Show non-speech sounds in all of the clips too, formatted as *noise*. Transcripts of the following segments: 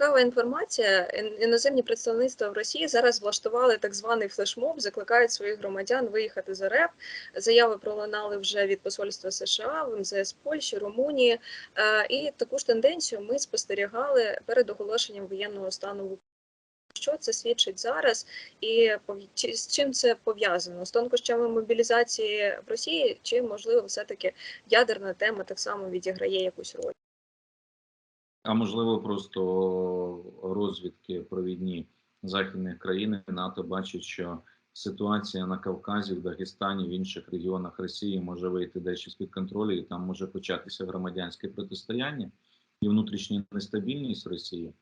цікава інформація. Іноземні представництва в Росії зараз влаштували так званий флешмоб, закликають своїх громадян виїхати з РФ. Заяви пролунали вже від посольства США, в МЗС Польщі, Румунії. Е, І таку ж тенденцію ми спостерігали перед оголошенням воєнного стану в Україні. Що це свідчить зараз, і з чим це пов'язано? З тонкощами мобілізації в Росії, чи можливо все-таки ядерна тема так само відіграє якусь роль? А можливо, просто розвідки провідні західних країн НАТО бачать, що ситуація на Кавказі, в Дагестані, в інших регіонах Росії може вийти дещо з-під контролю, і там може початися громадянське протистояння і внутрішня нестабільність Росії.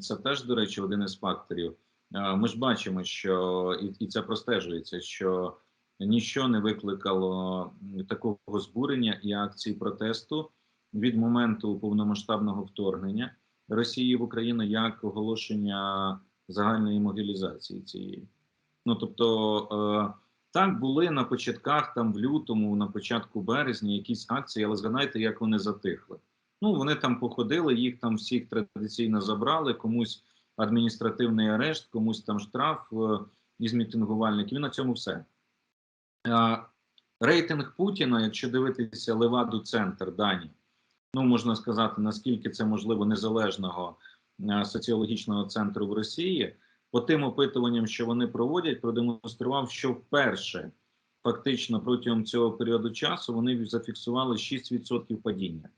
Це теж, до речі, один із факторів. Ми ж бачимо, що і, це простежується, що ніщо не викликало такого збурення і акцій протесту від моменту повномасштабного вторгнення Росії в Україну як оголошення загальної могилізації цієї. Ну тобто, е, так були на початках, там в лютому, на початку березня, якісь акції, але згадайте, як вони затихли. Ну вони там походили, їх там всіх традиційно забрали, комусь адміністративний арешт, комусь там штраф е, із мітингувальників. І на цьому все. Е, рейтинг Путіна, якщо дивитися Леваду Центр дані, ну можна сказати, наскільки це можливо незалежного е, соціологічного центру в Росії, по тим опитуванням, що вони проводять, продемонстрував, що вперше фактично протягом цього періоду часу вони зафіксували 6% падіння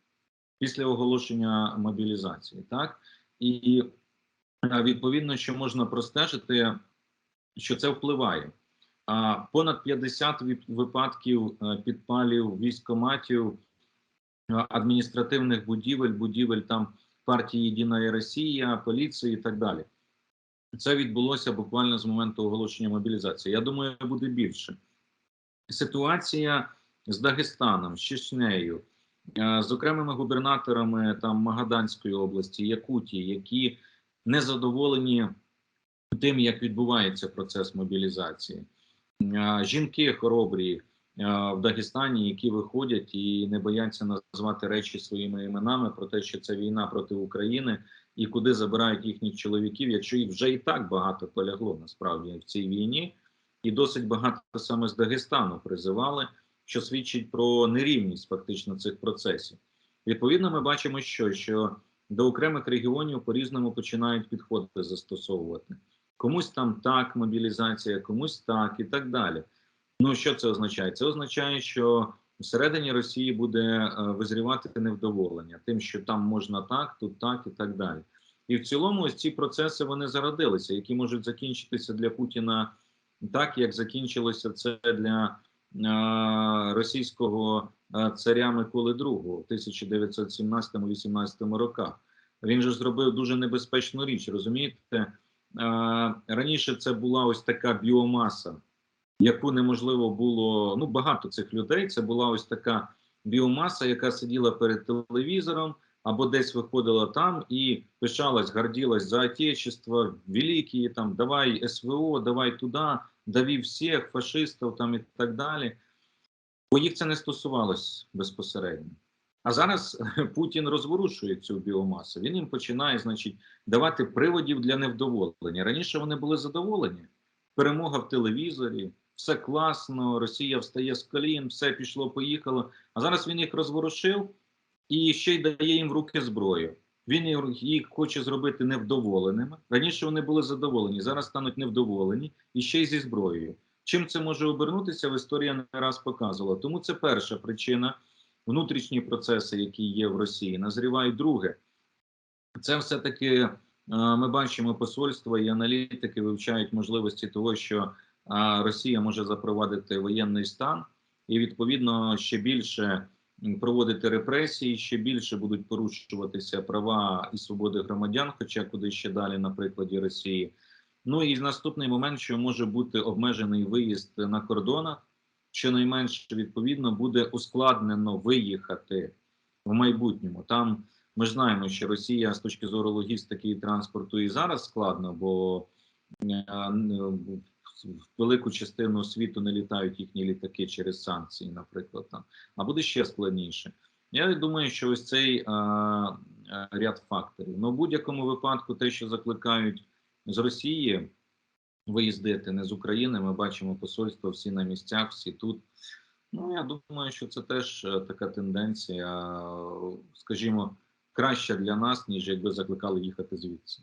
після оголошення мобілізації. Так і е, відповідно, що можна простежити, що це впливає. А понад 50 вип- випадків е, підпалів військоматів адміністративних будівель, будівель там партії Єдина Росія, поліції і так далі. Це відбулося буквально з моменту оголошення мобілізації. Я думаю, буде більше. Ситуація з Дагестаном, з Чечнею, з окремими губернаторами там Магаданської області, Якутії, які не задоволені тим, як відбувається процес мобілізації. Жінки хоробрі в Дагестані, які виходять і не бояться назвати речі своїми іменами про те, що це війна проти України, і куди забирають їхніх чоловіків, якщо їх вже і так багато полягло насправді в цій війні, і досить багато саме з Дагестану призивали, що свідчить про нерівність фактично цих процесів. Відповідно, ми бачимо, що, що до окремих регіонів по різному починають підходи застосовувати. Комусь там так мобілізація, комусь так і так далі. Ну що це означає? Це означає, що всередині Росії буде е, визрівати невдоволення тим, що там можна так, тут так і так далі. І в цілому, ось ці процеси вони зародилися, які можуть закінчитися для Путіна так, як закінчилося це для е, російського е, царя Миколи II в 1917-18 роках. Він же зробив дуже небезпечну річ. Розумієте, е, раніше це була ось така біомаса, яку неможливо було. Ну багато цих людей. Це була ось така біомаса, яка сиділа перед телевізором або десь виходила там і пишалась, гордилась за отечество, великі там, давай СВО, давай туди, дави всіх фашистів там і так далі. Бо їх це не стосувалось безпосередньо. А зараз *laughs* Путін розворушує цю біомасу. Він їм починає, значить, давати приводів для невдоволення. Раніше вони були задоволені. Перемога в телевізорі, все класно, Росія встає з колін, все пішло, поїхало. А зараз він їх розворушив і ще й дає їм в руки зброю. Він їх хоче зробити невдоволеними. Раніше вони були задоволені, зараз стануть невдоволені і ще й зі зброєю. Чим це може обернутися, в історія не раз показувала. Тому це перша причина внутрішні процеси, які є в Росії, назрівають друге. Це все-таки е, ми бачимо посольства і аналітики вивчають можливості того, що Росія може запровадити воєнний стан, і відповідно ще більше проводити репресії, ще більше будуть порушуватися права і свободи громадян, хоча куди ще далі, на прикладі Росії. Ну і наступний момент, що може бути обмежений виїзд на кордонах, щонайменше відповідно буде ускладнено виїхати в майбутньому. Там ми ж знаємо, що Росія з точки зору логістики і транспорту і зараз складно, бо е, в велику частину світу не літають їхні літаки через санкції, наприклад, там а буде ще складніше. Я думаю, що ось цей е, ряд факторів. Ну, в будь-якому випадку, те, що закликають з Росії виїздити не з України, ми бачимо посольство всі на місцях, всі тут. Ну, я думаю, що це теж е, така тенденція, скажімо, краща для нас, ніж якби закликали їхати звідси.